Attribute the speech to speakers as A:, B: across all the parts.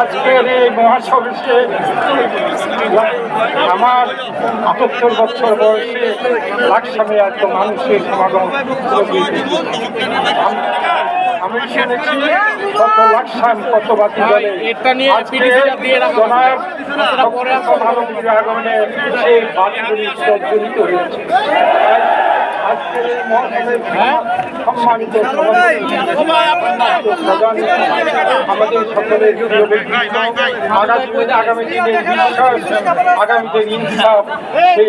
A: আজকের এই মহাসমাবেশে আমার আটাত্তর বছর বয়সে লাকসামে এত মানুষের সমাগম আমি শুনেছি কত লাকসাম কত বাতি জনাব ভালো আগমনে সেই বাতিগুলি প্রজ্বলিত হয়েছে। সম্মানিত আমাদের সকলের আগামী আগামী দিনের বিশ্বাস আগামী দিনের ইনসাফ সেই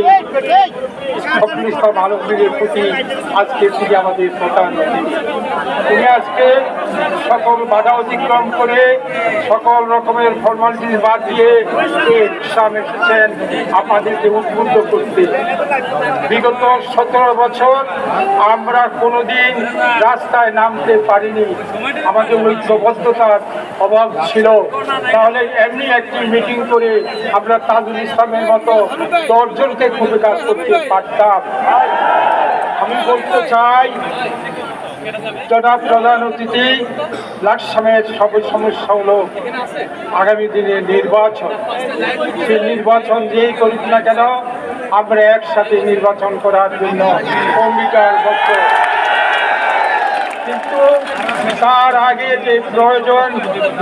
A: সকলিস্তাব আলমগীরের প্রতি আজকে তিনি আমাদের প্রধান তিনি আজকে সকল বাধা অতিক্রম করে সকল রকমের ফর্মালিটিস বাদ দিয়ে ইসলাম এসেছেন আপনাদেরকে উদ্বুদ্ধ করতে বিগত সতেরো বছর আমরা কোনোদিন রাস্তায় নামতে পারিনি। আমাদের ঐক্যবদ্ধতার অভাব ছিল। তাহলে এমনি একটি মিটিং করে আমরা তাজুল ইসলামের মতো দশজনকে খুবই কাজ করতে পারতাম। আমি বলতে চাই জনাব প্রধান অতিথি লাকসামের সব সমস্যা হলো আগামী দিনে নির্বাচন। সেই নির্বাচন যেই করুক না কেন, আমরা একসাথে নির্বাচন করার জন্য অঙ্গীকারবদ্ধ কিন্তু তার আগে যে প্রয়োজন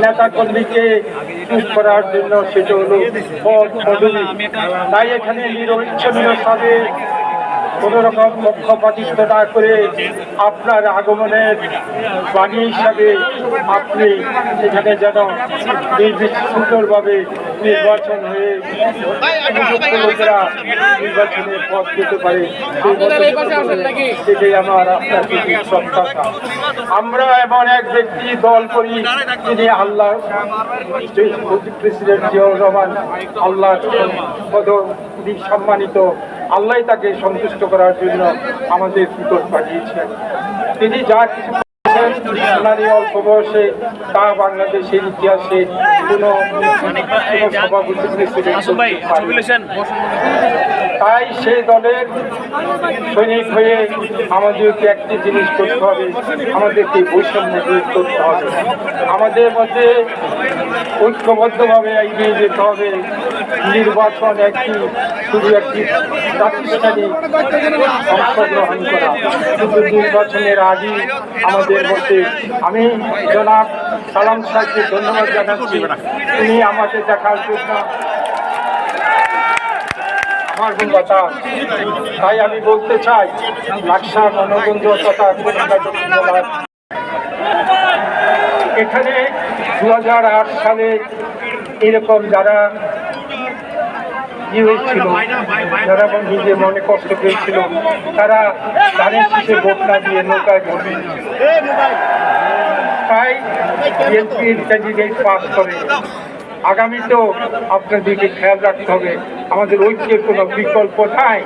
A: নেতা কর্মীকে চুপ করার জন্য, সেটা হলো পদ তাই এখানে নিরবিচ্ছিন্ন ভাবে কোনো রকম পক্ষপাতিত্ব না করে আপনার আগমনের বাণী হিসাবে আপনি এখানে যেন সুন্দরভাবে নির্বাচন হয়ে লোকেরা নির্বাচনের পথ পেতে পারে? এটাই আমার আপনার প্রতি আমরা এমন এক ব্যক্তি দল করি যিনি আল্লাহ প্রেসিডেন্ট জিয়াউর রহমান আল্লাহ সম্মানিত আল্লাহ তাকে সন্তুষ্ট করার জন্য আমাদের ভিতর পাঠিয়েছেন। তিনি যা কিছু করেছেন, ওনার এই অল্প বয়সে তা বাংলাদেশের ইতিহাসে কোনো সভাপতি। তাই সেই দলের সৈনিক হয়ে আমাদেরকে একটি জিনিস করতে হবে আমাদেরকে বৈষম্য দূর করতে হবে। আমাদের মধ্যে ঐক্যবদ্ধভাবে এগিয়ে যেতে হবে। নির্বাচন একটি শুধু একটি প্রাতিষ্ঠানিক অংশগ্রহণ করা। কিন্তু নির্বাচনের আগে আমাদের মধ্যে আমি জনাব সালাম সাহেবকে ধন্যবাদ জানাচ্ছি। তিনি আমাকে দেখার জন্য আমার কথা। তাই আমি বলতে চাই লাকসা মনোগঞ্জ তথা এখানে দু হাজার আট সালে এরকম যারা ই হয়েছিল। যারা নিজে মনে কষ্ট পেয়েছিল, তারা ধানের শেষে ভোট না দিয়ে নৌকায় ভোট তাই বিএনপির ক্যান্ডিডেট পাস করে। আগামীতেও আপনাদেরকে খেয়াল রাখতে হবে। আমাদের ঐক্যের কোনো বিকল্প নাই।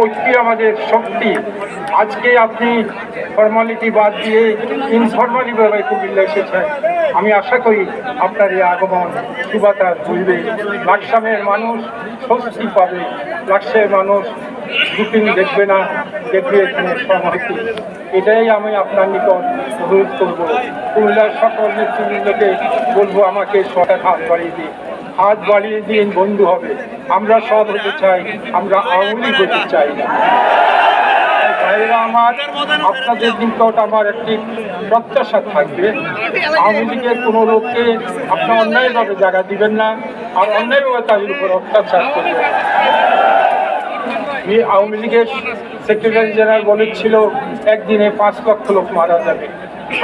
A: ঐক্য আমাদের শক্তি। আজকে আপনি ফর্মালিটি বাদ দিয়ে ইনফর্মালিভাবে কুমিল্লা এসেছেন। আমি আশা করি আপনার এই আগমন সুবাতার বুঝবে। লাকসামের মানুষ স্বস্তি পাবে। লাকসামের মানুষ রুটিন দেখবে না, দেখবে এখানে সমাহিতি এটাই আমি আপনার নিকট অনুরোধ করব। কুমিল্লার সকল নেতৃবৃন্দকে বলব, আমাকে সরকার হাত বাড়িয়ে দিন। হাত বাড়িয়ে দিন বন্ধু হবে। আমরা সব হতে চাই, আমরা আওয়ামী হতে চাই না। আমার আপনাদের নিকট আমার একটি প্রত্যাশা থাকবে। আওয়ামী লীগের কোনো লোককে আপনার অন্যায়ভাবে জায়গা দিবেন না, আর অন্যায়ভাবে তাদের উপর অত্যাচার করবেন। আওয়ামী লীগের সেক্রেটারি জেনারেল বলেছিল, একদিনে পাঁচ লক্ষ লোক মারা যাবে।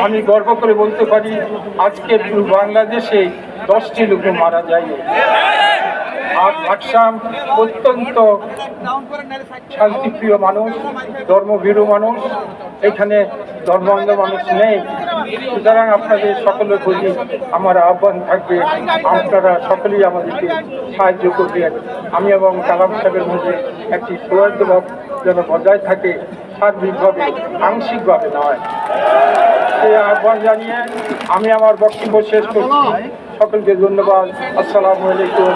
A: আমি গর্ব করে বলতে পারি, আজকে বাংলাদেশে দশটি লোক মারা যায়। আর ভাটসাম অত্যন্ত শান্তিপ্রিয় মানুষ, ধর্মভীরু মানুষ, এখানে ধর্মান্ধ মানুষ নেই। সুতরাং আপনাদের সকলের প্রতি আমার আহ্বান থাকবে, আপনারা সকলেই আমাদেরকে সাহায্য করবেন। আমি এবং কালাম সাহেবের মধ্যে একটি সৌহার্দ্যভাব যেন বজায় থাকে, সার্বিকভাবে, আংশিকভাবে নয়। সেই আহ্বান জানিয়ে আমি আমার বক্তব্য শেষ করছি। সকলকে ধন্যবাদ। আসসালামু আলাইকুম।